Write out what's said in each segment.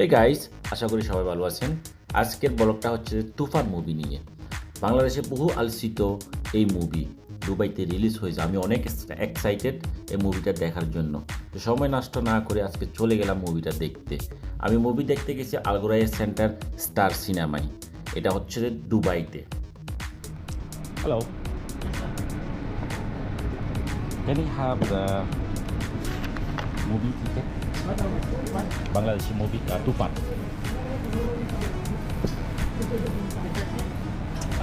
এই গাইস আশা করি সবাই ভালো আছেন। আজকের ব্লগটা হচ্ছে তুফান মুভি নিয়ে। বাংলাদেশে বহু আলোচিত এই মুভি দুবাইতে রিলিজ হয়েছে। আমি অনেক এক্সাইটেড এই মুভিটা দেখার জন্য। তো সময় নষ্ট না করে আজকে চলে গেলাম মুভিটা দেখতে। আমি মুভি দেখতে গেছি আলগোরাইয়ের সেন্টার স্টার সিনেমায় এটা হচ্ছে দুবাইতে। হ্যালো Can मोबी ठीक है बांग्लादेशी मोबी का तूफान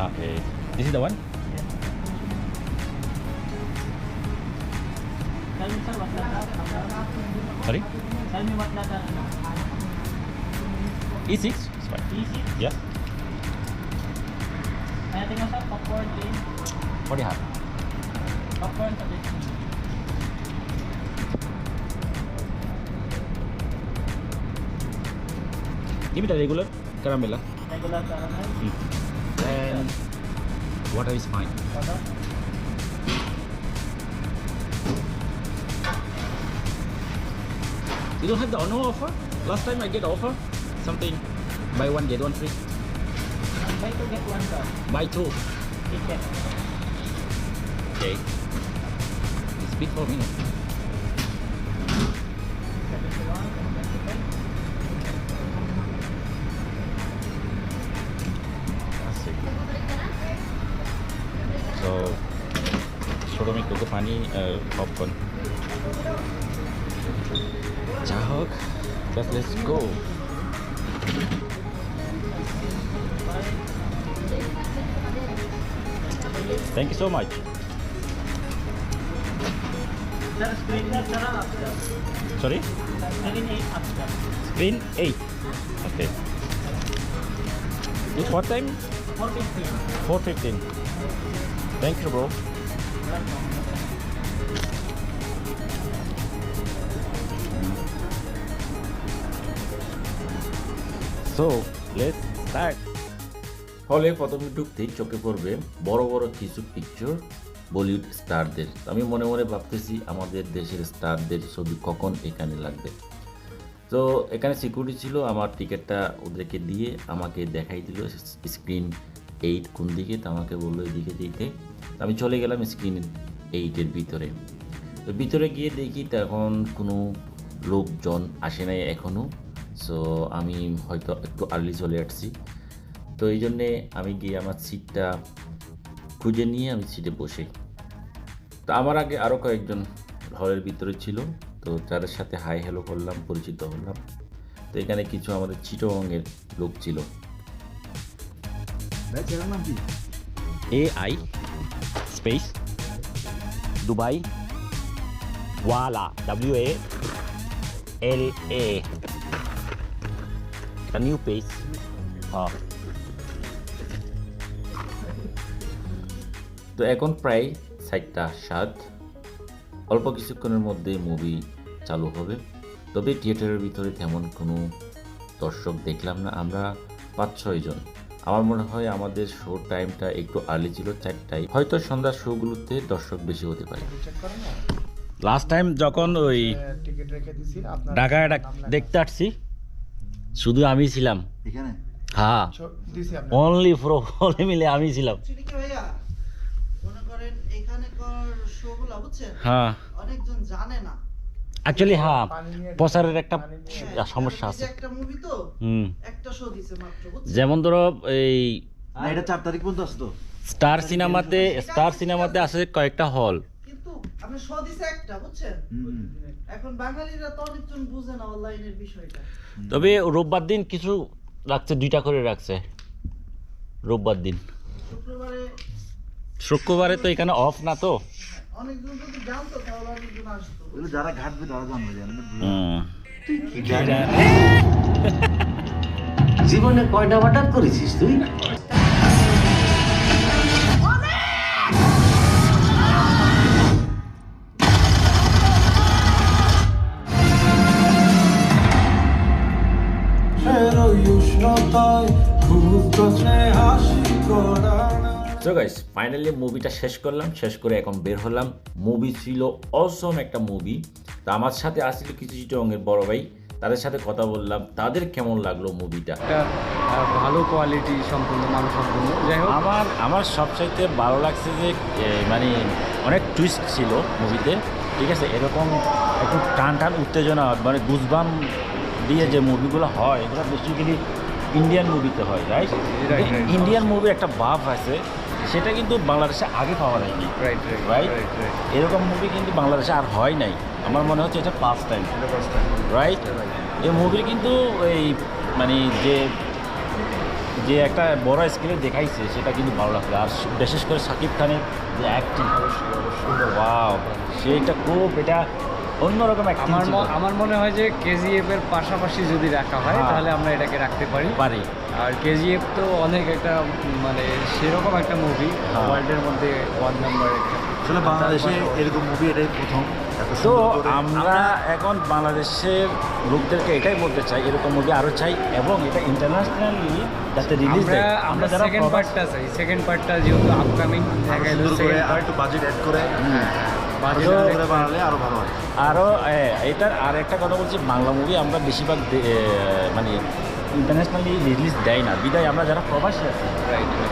okay this is the one? Sorry? Tell me what data E6 E6 yeah. Anything else popcorn please what do you have? Popcorn for this Give me the regular caramella. Ah. Regular caramel. Hmm. And water is fine. You don't have the no offer? Last time I get offer. Something buy one get one free. Buy two, get one sir. Buy two. Okay. It's big for me. no? untuk Fani uh, popcorn. Jahok, just let's go. Thank you so much. Sorry? Screen 8. Okay. It's what time? 4.15. 4.15. Thank you, bro. So let's start হলে প্রথমে ঢুকতেই চোখে পড়বে বড় বড় কিছু picture Bollywood স্টারদের আমি মনে মনে ভাবতেছি আমাদের দেশের স্টারদের ছবি কখন এখানে লাগবে। তো এখানে সিকিউরিটি ছিল, আমার টিকিটটা ওদেরকে দিয়ে আমাকে দেখাই দিল স্ক্রিন এইট কোন দিকে? তো আমাকে বলল এদিকে দিতে আমি চলে গেলাম স্ক্রিন এইটের ভিতরে। তো ভিতরে গিয়ে দেখি তখন কোনো লোকজন আসে নাই এখনও সো আমি হয়তো একটু আর্লি চলে আসছি। তো এই জন্যে আমি গিয়ে আমার সিটটা খুঁজে নিয়ে আমি সিটে বসে। তো আমার আগে আরও কয়েকজন হলের ভিতরে ছিল। তো যাদের সাথে হাই হ্যালো করলাম, পরিচিত হলাম। তো এখানে কিছু আমাদের চিটোংয়ের লোক ছিল। ভাই ছেলের নাম কি এ আই স্পেস দুবাই ওয়ালা ডাব্লিউ এ এল এ একটা নিউ পেজ হ্যাঁ তো এখন প্রায় সাতটা সাত। অল্প কিছুক্ষণের মধ্যে মুভি চালু হবে। তবে থিয়েটারের ভিতরে তেমন কোনো দর্শক দেখলাম না। আমরা পাঁচ ছয় জন। আমার মনে হয় আমাদের শো টাইমটা একটু আর্লি ছিল চারটায়। হয়তো সন্ধ্যার শোগুলোতে দর্শক বেশি হতে পারে। চেক করেন না লাস্ট টাইম যখন ওই টিকিট রেখে ঢাকায় দেখতে আসছি শুধু আমি ছিলাম। এখানে? হ্যাঁ। অনলি ফ্রো হলে মিলে আমি ছিলাম। হ্যাঁ। অনেকজন জানে না। অ্যাকচুয়ালি হ্যাঁ প্রচারের একটা হ্যাঁ, সমস্যা আছে। একটা মুভি তো হুম। একটা শো দিছে মাত্র যেমন ধরো এই এটা চার তারিখ পর্যন্ত আসতো স্টার সিনেমাতে স্টার সিনেমাতে আছে। কয়েকটা হল কিন্তু আপনি শো দিছে একটা বুঝছেন? এখন বাঙালিরা তো অনেকজন বুঝে না অনলাইনের বিষয়টা। তবে রোববার দিন কিছু রাখছে দুইটা করে রাখছে। রোববার দিন। শুক্রবারে শুক্রবারে তো এখানে অফ না তো। যারা ঘাটবে তারা জানবে জীবনে কয়টা বাটার করেছিস তুই? সো গাইস ফাইনালি মুভিটা শেষ করলাম শেষ করে এখন বের হলাম। মুভি ছিল অসম একটা মুভি তো আমার সাথে আসছিল কিছু চিটংয়ের বড় ভাই। তাদের সাথে কথা বললাম তাদের কেমন লাগল মুভিটা একটা ভালো কোয়ালিটি সম্পূর্ণ মানসম্পন্ন যাই হোক। আমার আমার সবচাইতে ভালো লাগছে যে মানে অনেক টুইস্ট ছিল মুভিতে ঠিক আছে এরকম একটু টান টান উত্তেজনা মানে গুজবাম দিয়ে যে মুভিগুলো হয় এগুলো বেসিক্যালি ইন্ডিয়ান মুভিতে হয় রাইট. ইন্ডিয়ান মুভি একটা ভাব আছে। সেটা কিন্তু বাংলাদেশে আগে পাওয়া যায়নি। রাইট রাইট এরকম মুভি কিন্তু বাংলাদেশে আর হয় নাই। আমার মনে হচ্ছে এটা ফার্স্ট টাইম রাইট এই মুভির কিন্তু এই মানে যে যে একটা বড় স্কেলে দেখাইছে সেটা কিন্তু ভালো লাগছে। আর বিশেষ করে শাকিব খানের যে অ্যাক্টিং ওয়াও সেটা খুব এটা অন্যরকম আমার আমার মনে হয় যে কেজিএফ এর পাশাপাশি যদি রাখা হয় হ্যাঁ। তাহলে আমরা এটাকে রাখতে পারি। পারে। আর কেজিএফ তো অনেক একটা মানে সেরকম একটা মুভি হ্যাঁ। ওয়ার্ল্ডের মধ্যে ওয়ান নাম্বার একটা। আসলে বাংলাদেশে এরকম মুভি এটাই প্রথম। তো আমরা এখন বাংলাদেশের লোকদেরকে এটাই বলতে চাই এরকম মুভি আরও চাই এবং এটা ইন্টারন্যাশনালি যাতে রিলিজ আমরা আমরা যারা সেকেন্ড পার্টটা চাই সেকেন্ড পার্টটা যেহেতু আপকামিং আরও একটু বাজেট অ্যাড করে। ভালো হয়। আরও এটার আর একটা কথা বলছি বাংলা মুভি আমরা বেশিরভাগ মানে ইন্টারন্যাশনালি রিলিজ দেয় না। বিদায় আমরা যারা প্রবাসী আছি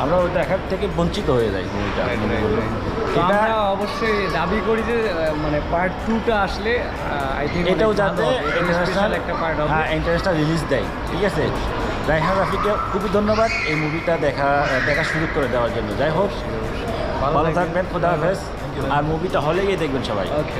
আমরা ওই দেখার থেকে বঞ্চিত হয়ে যাই মুভিটা। এটা অবশ্যই দাবি করি যে মানে পার্ট টুটা আসলে আই থিঙ্ক এটাও যাতে ইন্টারন্যাশনাল একটা পার্ট হবে। হ্যাঁ ইন্টারন্যাশনাল রিলিজ দেয়। ঠিক আছে? রাইহান রাফিকে খুবই ধন্যবাদ এই মুভিটা দেখা দেখা শুরু করে দেওয়ার জন্য। যাই হোক ভালো থাকবেন। খুদা হাফেজ। আর মুভিটা হলে গিয়ে দেখবেন সবাই। ওকে